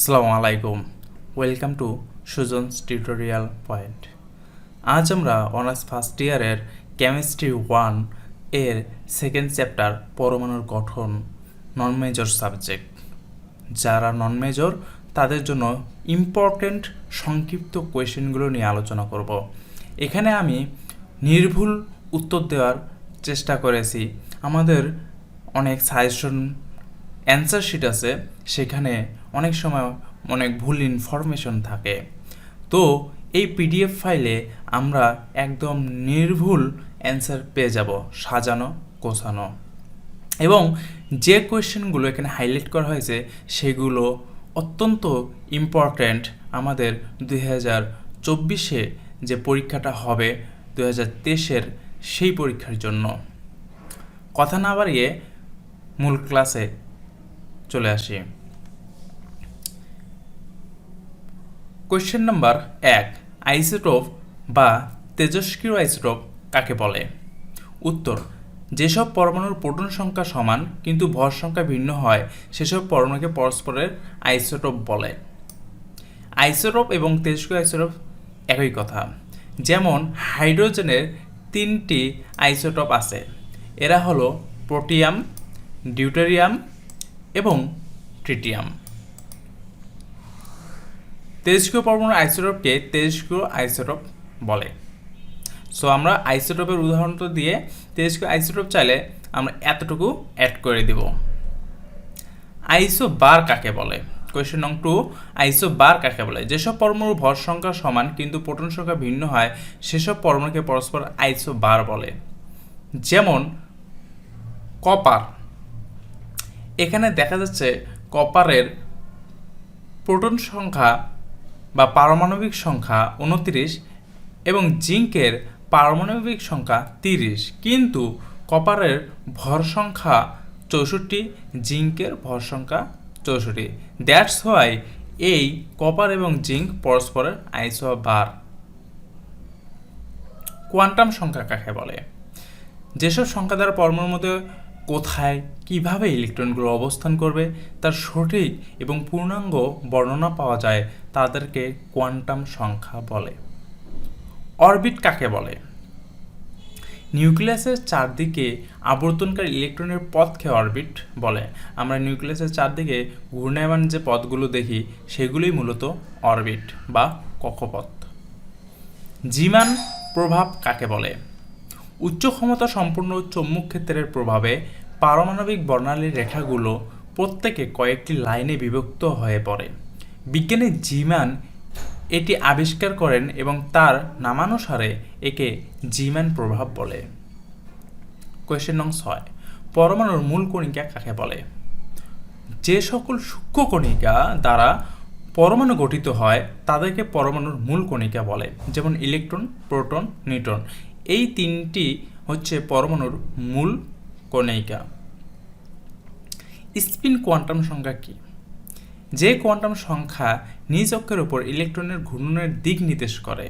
আসসালামু আলাইকুম। Welcome to Sujon's tutorial point আজ আমরা অনার্স ফার্স্ট ইয়ারের কেমিস্ট্রি ওয়ানের সেকেন্ড চ্যাপ্টার পরমাণুর গঠন নন মেজর সাবজেক্ট যারা নন মেজর তাদের জন্য ইম্পর্ট্যান্ট সংক্ষিপ্ত কোয়েশ্চেনগুলো নিয়ে আলোচনা করব। এখানে আমি নির্ভুল উত্তর দেওয়ার চেষ্টা করেছি। আমাদের অনেক সাজেশন অ্যান্সার শিট আছে, সেখানে অনেক সময় অনেক ভুল ইনফরমেশন থাকে। তো এই পিডিএফ ফাইলে আমরা একদম নির্ভুল অ্যান্সার পেয়ে যাব, সাজানো, গোছানো। এবং যে কোয়েশ্চেনগুলো এখানে হাইলাইট করা হয়েছে, সেগুলো অত্যন্ত ইম্পর্ট্যান্ট আমাদের দুই হাজার চব্বিশে যে পরীক্ষাটা হবে দু হাজার তেইশের সেই পরীক্ষার জন্য। কথা না বাড়িয়ে মূল ক্লাসে চলে আসি। কোয়েশ্চেন নাম্বার এক আইসোটোপ বা তেজস্ক্রিয় আইসোটোপ কাকে বলে? উত্তর, যেসব পরমাণুর প্রোটন সংখ্যা সমান কিন্তু ভর সংখ্যা ভিন্ন হয়, সেসব পরমাণুকে পরস্পরের আইসোটোপ বলে। আইসোটোপ এবং তেজস্ক্রিয় আইসোটোপ একই কথা। যেমন, হাইড্রোজেনের তিনটি আইসোটোপ আছে। এরা হলো প্রোটিয়াম, ডিউটেরিয়াম এবং ট্রিটিয়াম। তেজস্ক্রিয় পরমাণু আইসোটোপকে তেজস্ক্রিয় আইসোটোপ বলে। সো আমরা আইসোটোপের উদাহরণটা দিয়ে তেজস্ক্রিয় আইসোটোপ চাইলে আমরা এতটুকু অ্যাড করে দিব। আইসো বার কাকে বলে? কোয়েশ্চেন নং টু আইসো বার কাকে বলে? যেসব পরমাণুর ভর সংখ্যা সমান কিন্তু প্রোটন সংখ্যা ভিন্ন হয়, সেসব পরমাণুকে পরস্পর আইসো বার বলে। যেমন, কপার। এখানে দেখা যাচ্ছে কপারের প্রোটন সংখ্যা বা পারমাণবিক সংখ্যা উনত্রিশ এবং জিঙ্কের পারমাণবিক সংখ্যা তিরিশ। কিন্তু কপারের ভর সংখ্যা চৌষট্টি, জিঙ্কের ভর সংখ্যা চৌষট্টি। দ্যাটস হোয়াই এই কপার এবং জিঙ্ক পরস্পরের আইসো বার কোয়ান্টাম সংখ্যা কাকে বলে? যেসব সংখ্যা দ্বারা পরমাণুর মধ্যে কোথায়, কীভাবে ইলেকট্রনগুলো অবস্থান করবে, তার সঠিক এবং পূর্ণাঙ্গ বর্ণনা পাওয়া যায়, তাদেরকে কোয়ান্টাম সংখ্যা বলে। অরবিট কাকে বলে? নিউক্লিয়াসের চারদিকে আবর্তনকারী ইলেকট্রনের পথকে অরবিট বলে। আমরা নিউক্লিয়াসের চারদিকে ঘূর্ণায়মান যে পথগুলো দেখি, সেগুলোই মূলত অরবিট বা কক্ষপথ। জিমান প্রভাব কাকে বলে? উচ্চ ক্ষমতা সম্পন্ন চৌম্বক ক্ষেত্রের প্রভাবে পারমাণবিক বর্ণালীর রেখাগুলো প্রত্যেকে কয়েকটি লাইনে বিভক্ত হয়ে পড়ে। বিজ্ঞানী জিমান এটি আবিষ্কার করেন এবং তার নামানুসারে একে জিমান প্রভাব বলে। কোয়েশ্চেন নং ছয়। পরমাণুর মূল কণিকা কাকে বলে? যে সকল সূক্ষ্ম কণিকা দ্বারা পরমাণু গঠিত হয়, তাদেরকে পরমাণুর মূল কণিকা বলে, যেমন ইলেকট্রন, প্রোটন, নিউট্রন। এই তিনটি হচ্ছে পরমাণুর মূল কণিকা স্পিন কোয়ান্টাম সংখ্যা কি? যে কোয়ান্টাম সংখ্যা নিজ অক্ষের ওপর ইলেকট্রনের ঘূর্ণনের দিক নির্দেশ করে,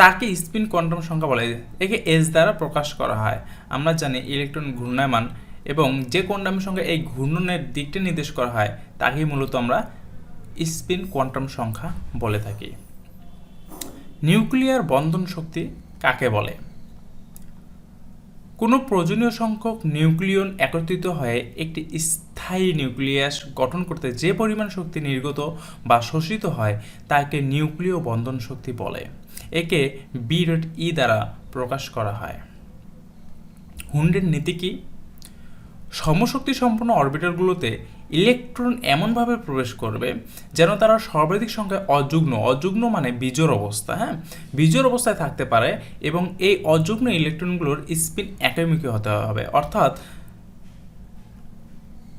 তাকে স্পিন কোয়ান্টাম সংখ্যা বলে। একে এস দ্বারা প্রকাশ করা হয়। আমরা জানি ইলেকট্রন ঘূর্ণায়মান এবং যে কোয়ান্টাম সংখ্যা এই ঘূর্ণনের দিকটা নির্দেশ করা হয়, তাকেই মূলত আমরা স্পিন কোয়ান্টাম সংখ্যা বলে থাকি। নিউক্লিয়ার বন্ধন শক্তি কাকে বলে? কোনো প্রয়োজনীয় সংখ্যক নিউক্লিয়ন একত্রিত হয়ে একটি স্থায়ী নিউক্লিয়াস গঠন করতে যে পরিমাণ শক্তি নির্গত বা শোষিত হয়, তাকে নিউক্লিয় বন্ধন শক্তি বলে। একে বি ডট ই দ্বারা প্রকাশ করা হয়। হুন্ডের নীতি কি? সমশক্তি সম্পন্ন অরবিটারগুলোতে ইলেকট্রন এমনভাবে প্রবেশ করবে যেন তারা সর্বাধিক সংখ্যায় অযুগ্ন অযুগ্ন মানে বিজোর অবস্থা হ্যাঁ? বিজোর অবস্থায় থাকতে পারে এবং এই অযুগ্ন ইলেকট্রনগুলোর স্পিন একমুখী হতে হবে। অর্থাৎ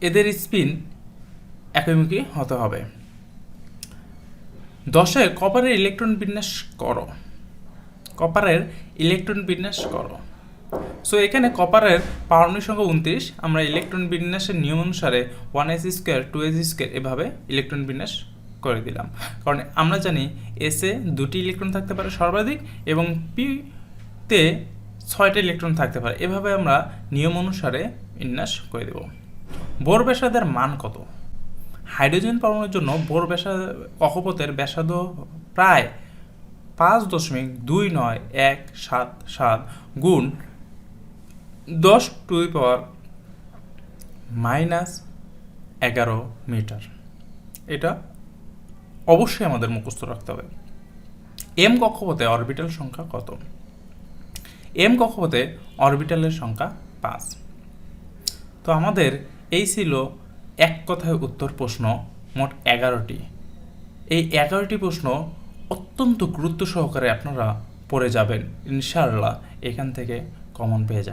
এদের স্পিন একমুখী হতে হবে। দশে কপারের ইলেকট্রন বিন্যাস করো। কপারের ইলেকট্রন বিন্যাস করো। সো এখানে কপারের পারমাণবিক সংখ্যা উনত্রিশ, আমরা ইলেকট্রন বিন্যাসের নিয়ম অনুসারে one S square two S square এভাবে ইলেকট্রন বিন্যাস করে দিলাম। কারণ আমরা জানি এসে দুটি ইলেকট্রন থাকতে পারে সর্বাধিক এবং পিতে ছয়টা ইলেকট্রন থাকতে পারে। এভাবে আমরা নিয়ম অনুসারে বিন্যাস করে দেব। বোর ব্যাসার্ধের মান কত? হাইড্রোজেন পরমাণুর জন্য বোর ব্যাসা, কক্ষপথের ব্যাসার্ধ প্রায় পাঁচ দশমিক দুই নয় এক সাত সাত গুণ দশ টু পাওয়ার মাইনাস এগারো মিটার। এটা অবশ্যই আমাদের মুখস্থ রাখতে হবে। এম কক্ষপথে অরবিটাল সংখ্যা কত? এম কক্ষপথে অরবিটালের সংখ্যা পাঁচ। তো আমাদের এই ছিল এক কথায় উত্তর প্রশ্ন মোট এগারোটি। এই এগারোটি প্রশ্ন অত্যন্ত গুরুত্ব সহকারে আপনারা পড়ে যাবেন। ইনশাআল্লাহ এখান থেকে কমন পেয়ে যাবেন।